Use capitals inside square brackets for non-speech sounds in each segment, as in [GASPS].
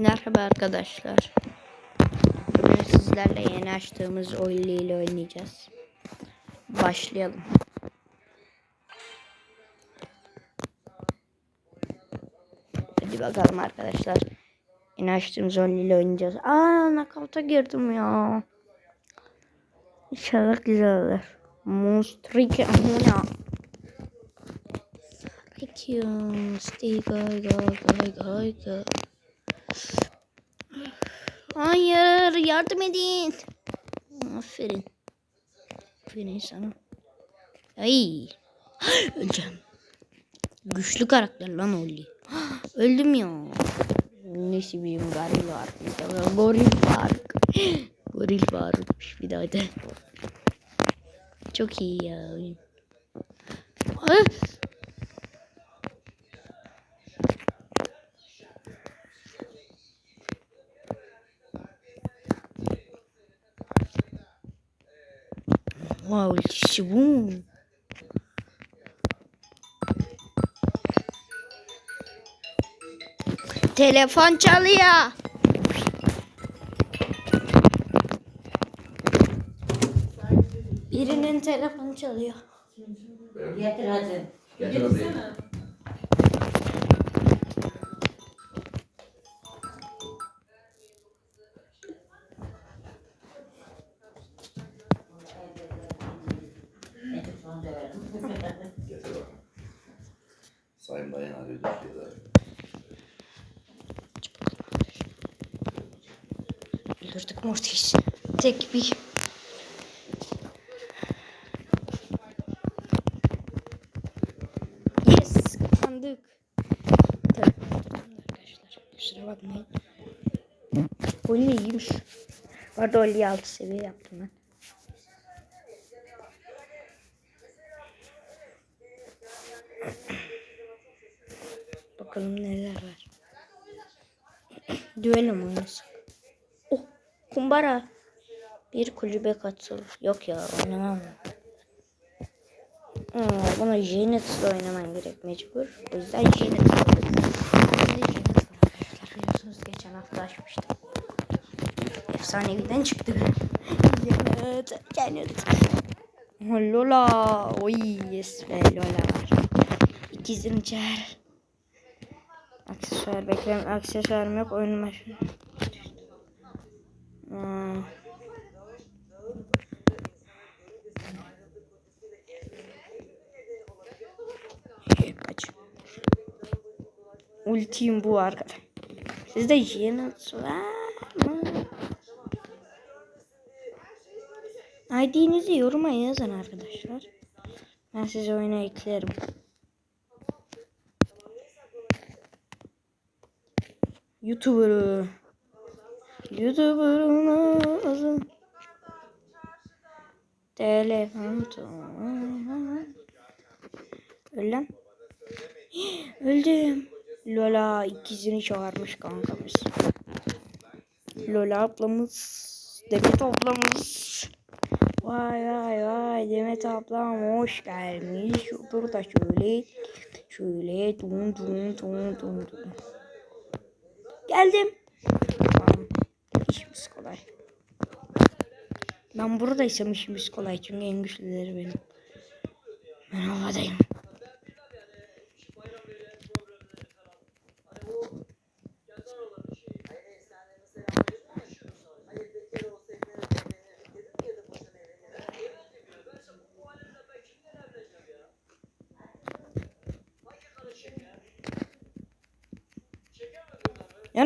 Merhaba arkadaşlar. Bugün sizlerle yeni açtığımız oyunu ile oynayacağız. Başlayalım. Hadi bakalım arkadaşlar. Yeni açtığımız oyun ile oynayacağız. Aa nakavta girdim ya. İnşallah güzel olur. Monstrike amına. Bakıyorum. Stay go go go go go. Hayır yardım edin. Aferin. Aferin sana. Ay. Öleceğim. Güçlü karakter lan Oli. Öldüm ya. Neyse bir goril var. Goril var. Goril varmış bir daha da. Çok iyi ya. Ay. Wow, işte bu. Telefon çalıyor. Birinin telefonu çalıyor. Getir hadi. Getir abi. Sayın Dayan arıyor Türkiye'de. Öldürdük Mortis. Tek bir. Yes, kazandık. Tabii arkadaşlar. Kusura bakmayın. Oyun iyiymiş. Bu arada Oli'yi 6 seviye yaptım ben. Bakalım neler var. Düello mu oynasak? Oh, kumbara. Bir kulübe katıl. Yok ya oynamam. Aa, buna Janet'la oynaman gerek mecbur. O yüzden Janet'la oynuyorum. Bende Janet var arkadaşlar. Biliyorsunuz geçen hafta açmıştım. Efsaneviden çıktı. Janet, Janet. Lola. Oy yes Lola. İkizini çağır. Aksesuar bekleyen aksesuarım yok. Oyunun başı. Hmm. Şey, Kaç. Ultim bu arkadaş. Sizde Janet var mı? ID'nizi yoruma yazın arkadaşlar. Ben size oyuna eklerim. YouTuber'ı. YouTuber'ın ağzı. Telefon. Öl lan. [GASPS] Öldüm. Lola ikizini çağırmış kankamız. Lola ablamız. Demet ablamız. Vay vay vay Demet ablam hoş gelmiş. Burada şöyle şöyle dum dum dum dum dum. Geldim. İşimiz kolay. Ben buradaysam işimiz kolay çünkü en güçlüleri benim. Ben havadayım.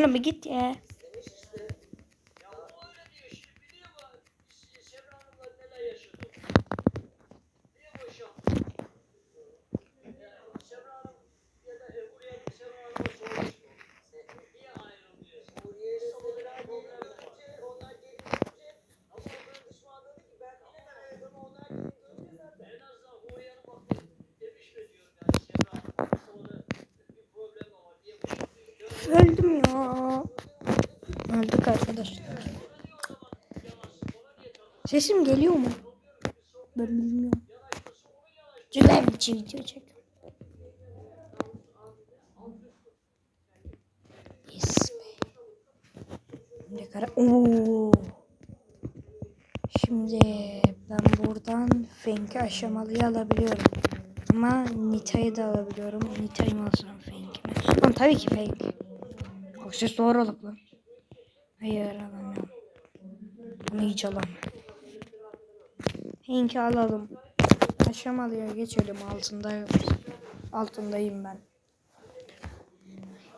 Bir git ya. Öldüm ya. Öldük arkadaşlar. Sesim geliyor mu? Ben bilmiyorum. Güzel bir video çek. Yes be. Kara Oo. Şimdi ben buradan Fenk'i aşamalıya alabiliyorum. Ama Nita'yı da alabiliyorum. Nita'yı mı alsam Fenk'i mi? Tabii ki Fenk. Aksesuar alıp lan. Hayır alamıyorum. Bunu hiç alamam. Fenk'i alalım. Aşamalıya geçelim altındayım. Altındayım ben.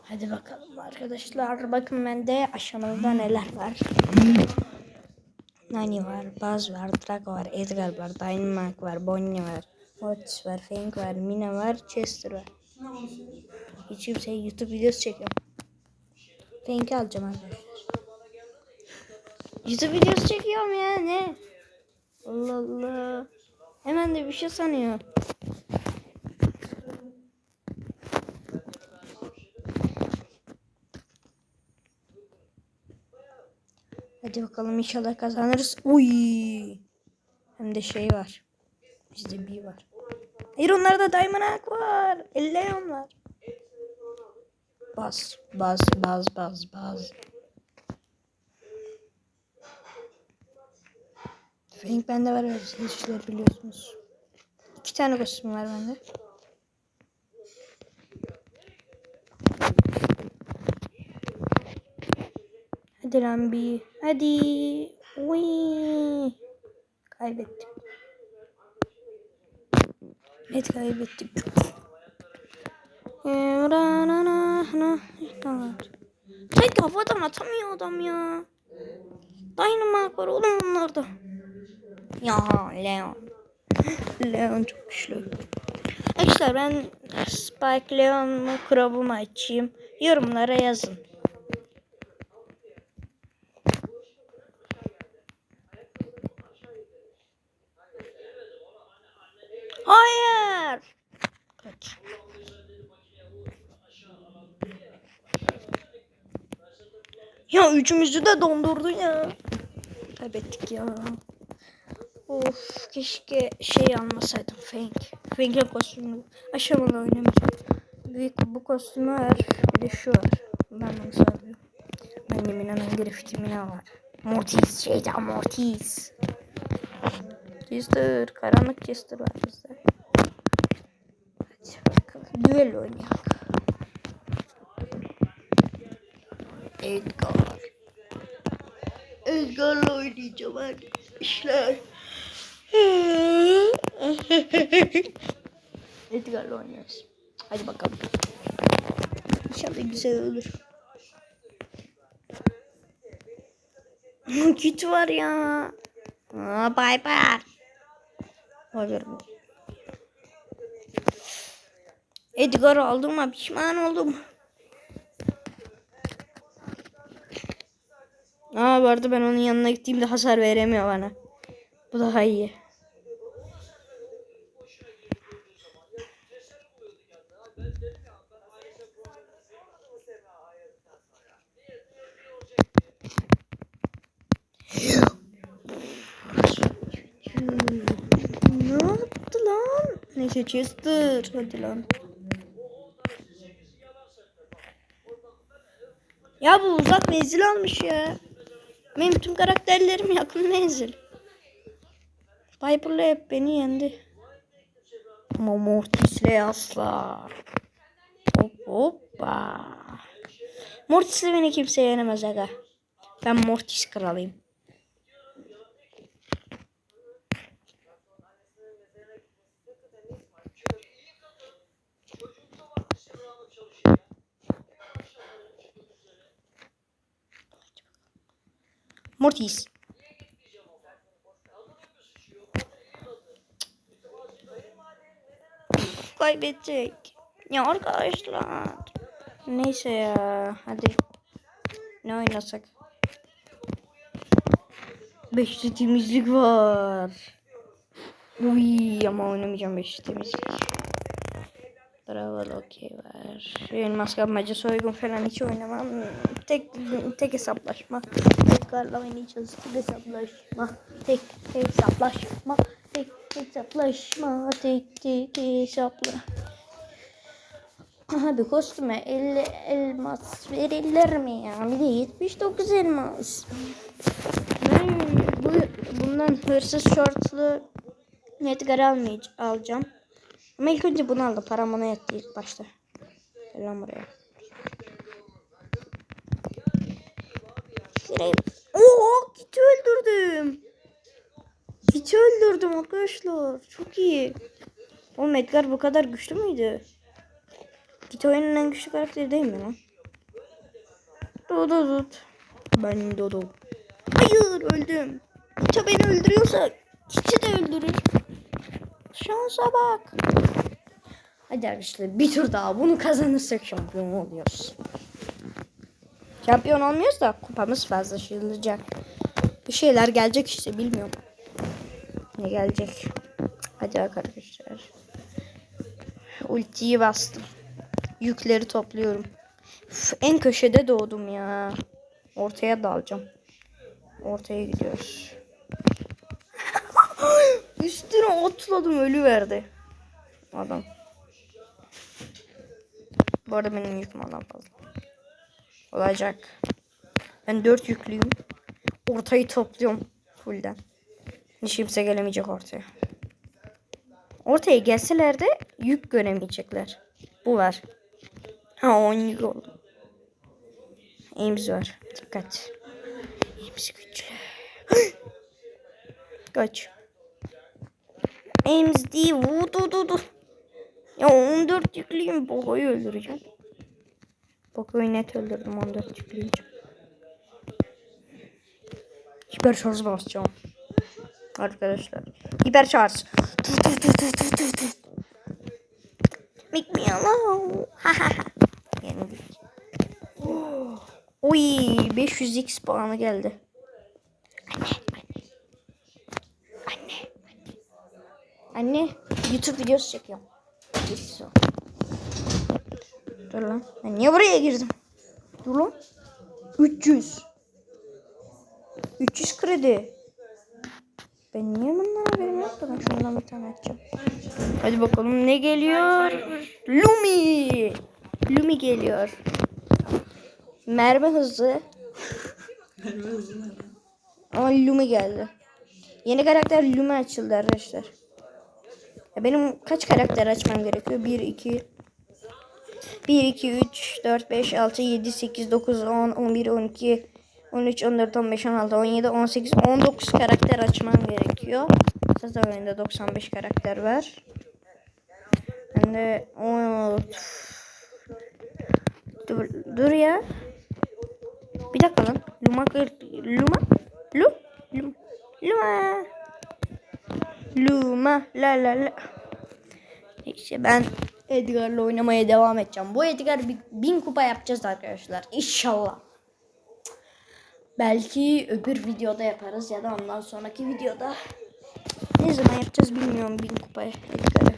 Hadi bakalım arkadaşlar. Bakın bende aşamalıda neler var. Nani var, Buzz var, Drago var, Edgar var, Dynamite var, Bonnie var, Mortis var, Fang var, Mina var, Chester var. Hiç kimse YouTube videosu çekiyorum. Fang'i alacağım arkadaşlar. [LAUGHS] YouTube videosu çekiyorum ya ne? Allah Allah. Hemen de bir şey sanıyor. Hadi bakalım inşallah kazanırız. Uy. Hem de şey var. Bizde bir var. Hayır onlarda Diamond Hack var. Leon var. Bas, bas, bas, bas, bas. Frank bende var öyle işler biliyorsunuz. İki tane kostüm var bende. Hadi lan bir. Hadi. Uy. Kaybettik. Evet kaybettik. Hey kafadan atamıyor adam ya. Dynamite var oğlum bunlarda. Ya Leon. [LAUGHS] Leon çok güçlü. Arkadaşlar ben Spike Leon mu Crab'ı mı açayım? Yorumlara yazın. Hayır. Ya üçümüzü de dondurdu ya. Kaybettik ya. Of keşke şey almasaydım Fang. Fang'in kostümü aşamalı oynamayacağım. Büyük bu kostümü var. Bir de şu var. Ben bunu sarıyorum. Bende Mina'nın grafiti Mina var. Mortis şeyden Mortis. Chester. Karanlık Chester var bizde. Hadi bakalım. Düello oynayalım. Edgar. Edgar'la oynayacağım arkadaşlar. Edgar'la [LAUGHS] oynuyoruz. Hadi bakalım. İnşallah güzel olur. Git var ya. Aa, bay bay. Hayır. Edgar aldım pişman oldum. Aa vardı ben onun yanına gittiğimde hasar veremiyor bana. Bu daha iyi. Ne yaptı lan? Neyse Chester. Hadi lan. Ya bu uzak menzil almış ya. Benim tüm karakterlerim yakın menzil. Piper'la hep beni yendi. Ama Mortis'le asla. Hop hoppa. Mortis'le beni kimse yenemez aga. Ben Mortis kralıyım. Mortis. Kaybedecek. Ya arkadaşlar. Neyse ya. Hadi. Ne oynasak? Beşli temizlik var. Uy ama oynamayacağım beşli temizlik. Bravo okey var. Elmas kapmaca soygun falan hiç oynamam. Tek tek hesaplaşma. Tekrarla oynayacağız. Tek hesaplaşma. Tek hesaplaşma. Tek hesaplaşma. Tek tek hesapla. Aha bir kostüme 50 elmas verilir mi ya? Bir de 79 elmas. Ben bu, bundan hırsız şortlu Edgar almayacağım. Ama ilk önce bunu aldım. Param bana yetti ilk başta. Gel lan buraya. Gireyim. Oo, git öldürdüm. Git öldürdüm arkadaşlar. Çok iyi. Oğlum Edgar bu kadar güçlü müydü? Git oyunun en güçlü karakteri değil mi lan? Dodo dut. Ben Dodo. Hayır öldüm. Gita beni öldürüyorsa Git'i de öldürür. Şansa bak. Hadi arkadaşlar bir tur daha bunu kazanırsak şampiyon oluyoruz. Şampiyon olmuyoruz da kupamız fazlaşılacak. Bir şeyler gelecek işte bilmiyorum. Ne gelecek? Hadi arkadaşlar. Ultiyi bastım. Yükleri topluyorum. Üf, en köşede doğdum ya. Ortaya dalacağım. Ortaya gidiyoruz. [LAUGHS] Üstüne atladım ölü verdi. Adam. Bu arada benim yüküm fazla. Olacak. Ben dört yüklüyüm. Ortayı topluyorum. Fullden. Hiç kimse gelemeyecek ortaya. Ortaya gelseler de yük göremeyecekler. Bu var. Ha 10 yük oldu. Ames var. Dikkat. Ames güçlü. [GASPS] Kaç. Ames değil. Vudu dudu. Ya 14 yüklüyüm. Bogo'yu öldüreceğim. Bogo'yu net öldürdüm 14 yüklüyünce. Hiper şarj basacağım. Arkadaşlar. Hiper şarj. Make me alone. Yendik. Oy 500x puanı geldi. Anne. Anne. Anne. YouTube videosu çekiyorum. Ol. Dur lan. Ben niye buraya girdim? Dur lan. 300. 300 kredi. Ben niye bundan haberim yok da ben şundan bir tane açacağım. Hadi bakalım ne geliyor? Lumi. Lumi geliyor. Merve hızı. Ama Lumi geldi. Yeni karakter Lumi açıldı arkadaşlar. Ya benim kaç karakter açmam gerekiyor? 1, 2, 1, 2, 3, 4, 5, 6, 7, 8, 9, 10, 11, 12, 13, 14, 15, 16, 17, 18, 19 karakter açmam gerekiyor. Zaten oyunda 95 karakter var. Ben de o dur, dur ya. Bir dakika lan. Luma Luma Lu Luma Luma Luma la la la. İşte ben Edgar'la oynamaya devam edeceğim. Bu Edgar bin kupa yapacağız arkadaşlar. İnşallah. Belki öbür videoda yaparız ya da ondan sonraki videoda. Ne zaman yapacağız bilmiyorum bin kupayı Edgar'ı.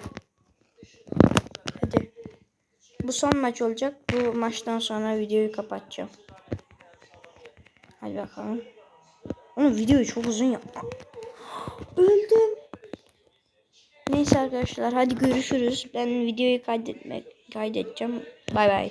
Hadi. Bu son maç olacak. Bu maçtan sonra videoyu kapatacağım. Hadi bakalım. Onun videoyu çok uzun yapma. [GASPS] Öldüm. Neyse arkadaşlar hadi görüşürüz. Ben videoyu kaydetmek kaydedeceğim. Bay bay.